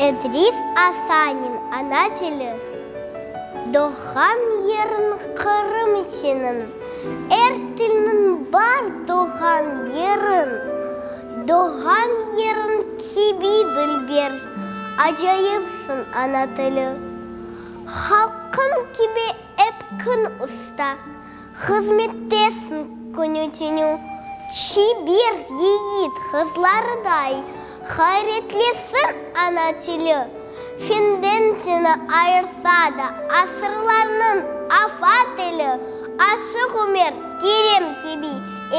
Тетрис Асанин ана телі Доған ерін қырым сенің Әр тілінің бар доған ерін Доған ерін кеби ділбер Ажайыпсың ана тілі Халқым кебе әп күн ұста Қызметтесің күні түні Чибер егит қызлардай Хайретлесін ана тілі Фенден сені айырса да Асырларының афа тілі Ашық өмір керем кеби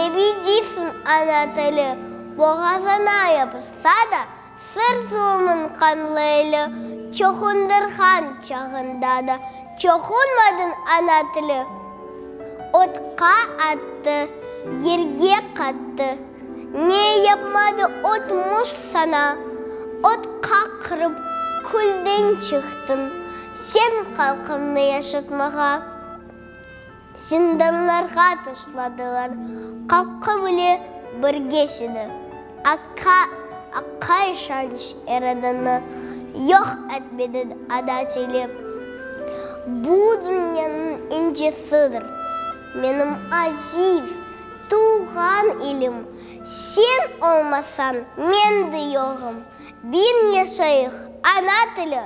Эбидейсің ана тілі Боғазына ябышса да Сыр зұлымын қанлайлы Чоқындырған чағында да Чоқынмадың ана тілі Отқа атты, ерге қатты Не yapmadı otmuş sana Otқа қырып күлден шықтың Сен қалқымны yaşatmaға Зинданларға тышладылар Қалқы біле біргесіні Аққа шаныш эраданы Yok etmedin adasıyla Bu dünyanın incesidir Benim aziz tuğan ilim Sen olmasan men de yokum Bir yaşayıq ana tili